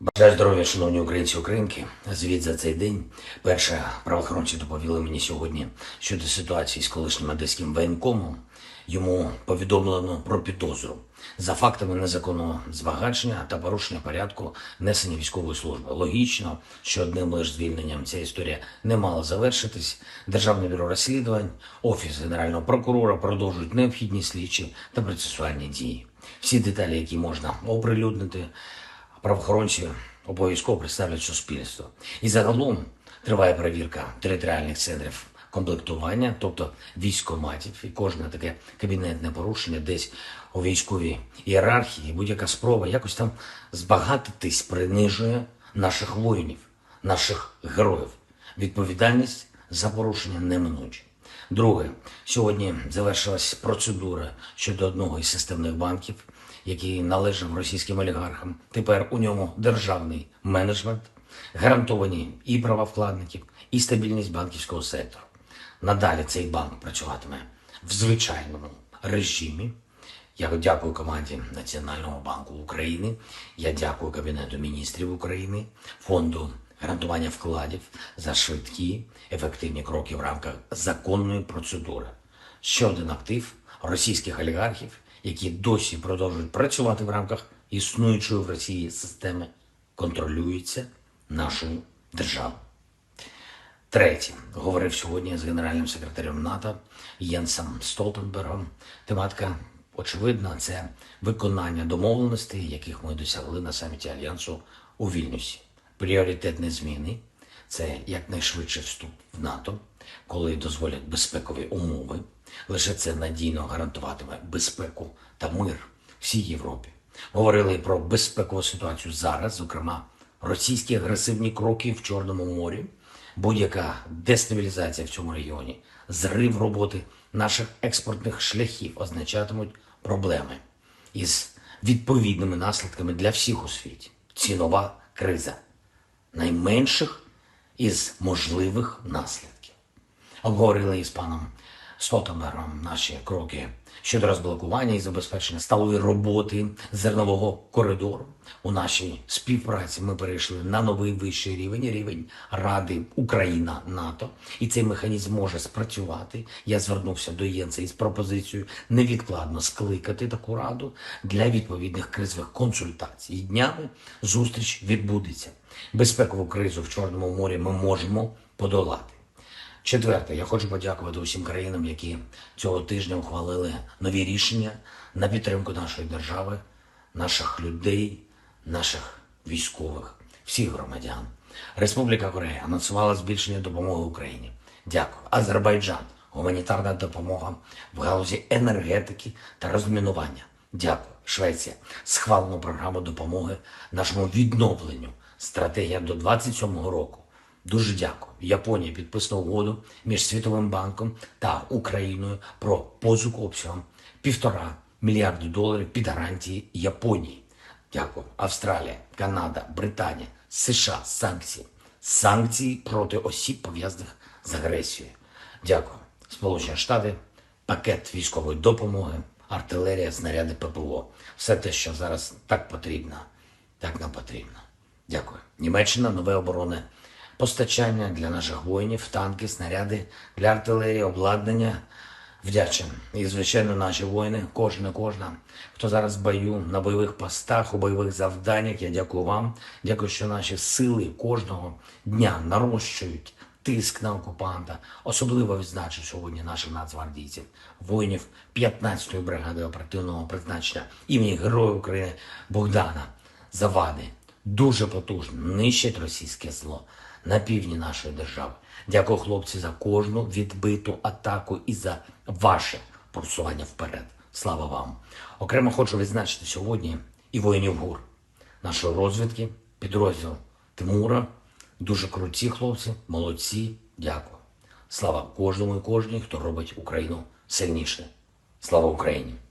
Бажаю здоров'я, шановні українці українки. Звіт за цей день. Перше, правоохоронці доповіли мені сьогодні щодо ситуації з колишнім одеським воєнкомом. Йому повідомлено про підозру за фактами незаконного збагачення та порушення порядку несення військової служби. Логічно, що одним лише звільненням ця історія не мала завершитись. Державне бюро розслідувань, офіс генерального прокурора продовжують необхідні слідчі та процесуальні дії. Всі деталі, які можна оприлюднити, правоохоронці обов'язково представлять суспільство. І загалом триває перевірка територіальних центрів комплектування, тобто військоматів, і кожне таке кабінетне порушення десь у військовій ієрархії, будь-яка спроба якось там збагатитись принижує наших воїнів, наших героїв. Відповідальність за порушення неминуча. Друге, сьогодні завершилась процедура щодо одного із системних банків, який належав російським олігархам. Тепер у ньому державний менеджмент, гарантовані і права вкладників, і стабільність банківського сектору. Надалі цей банк працюватиме в звичайному режимі. Я дякую команді Національного банку України. Я дякую Кабінету міністрів України, фонду гарантування вкладів за швидкі, ефективні кроки в рамках законної процедури. Ще один актив російських олігархів, які досі продовжують працювати в рамках існуючої в Росії системи, контролюється нашою державою. Третє, говорив сьогодні з генеральним секретарем НАТО Єнсом Столтенбергом. Тематика очевидна це виконання домовленостей, яких ми досягли на саміті Альянсу у Вільнюсі. Пріоритетні зміни це якнайшвидший вступ в НАТО, коли дозволять безпекові умови. Лише це надійно гарантуватиме безпеку та мир всій Європі. Говорили про безпекову ситуацію зараз, зокрема, російські агресивні кроки в Чорному морі, будь-яка дестабілізація в цьому регіоні, зрив роботи наших експортних шляхів означатимуть проблеми із відповідними наслідками для всіх у світі. Цінова криза найменших із можливих наслідків. Обговорили із паном Столтенбергом наші кроки щодо розблокування і забезпечення сталої роботи зернового коридору. У нашій співпраці ми перейшли на новий вищий рівень, рівень Ради Україна НАТО, і цей механізм може спрацювати. Я звернувся до Єнца із пропозицією невідкладно скликати таку раду для відповідних кризових консультацій. І днями зустріч відбудеться. Безпекову кризу в Чорному морі ми можемо подолати. Четверте, я хочу подякувати усім країнам, які цього тижня ухвалили нові рішення на підтримку нашої держави, наших людей, наших військових, всіх громадян. Республіка Корея анонсувала збільшення допомоги Україні. Дякую. Азербайджан, гуманітарна допомога в галузі енергетики та розмінування. Дякую. Швеція, схвалену програму допомоги нашому відновленню. Стратегія до 27-го року. Дуже дякую. Японія підписала угоду між Світовим банком та Україною про позику обсягом півтора мільярди доларів під гарантії Японії. Дякую. Австралія, Канада, Британія, США, санкції. Санкції проти осіб, пов'язаних з агресією. Дякую. Сполучені Штати, пакет військової допомоги, артилерія, снаряди ППО. Все те, що зараз так потрібно, так нам потрібно. Дякую. Німеччина, нове оборонне постачання для наших воїнів, танки, снаряди для артилерії, обладнання. Вдячен. І, звичайно, наші воїни, кожна, кожна, хто зараз в бою на бойових постах, у бойових завданнях. Я дякую вам. Дякую, що наші сили кожного дня нарощують тиск на окупанта. Особливо відзначу сьогодні наших нацгвардійців, воїнів 15-ї бригади оперативного призначення імені Героя України Богдана Завади. Дуже потужно нищать російське зло на півдні нашої держави. Дякую, хлопці, за кожну відбиту атаку і за ваше просування вперед. Слава вам! Окремо хочу відзначити сьогодні і воїнів ГУР, нашої розвідки, підрозділ Тимура. Дуже круті хлопці, молодці. Дякую. Слава кожному і кожній, хто робить Україну сильніше. Слава Україні!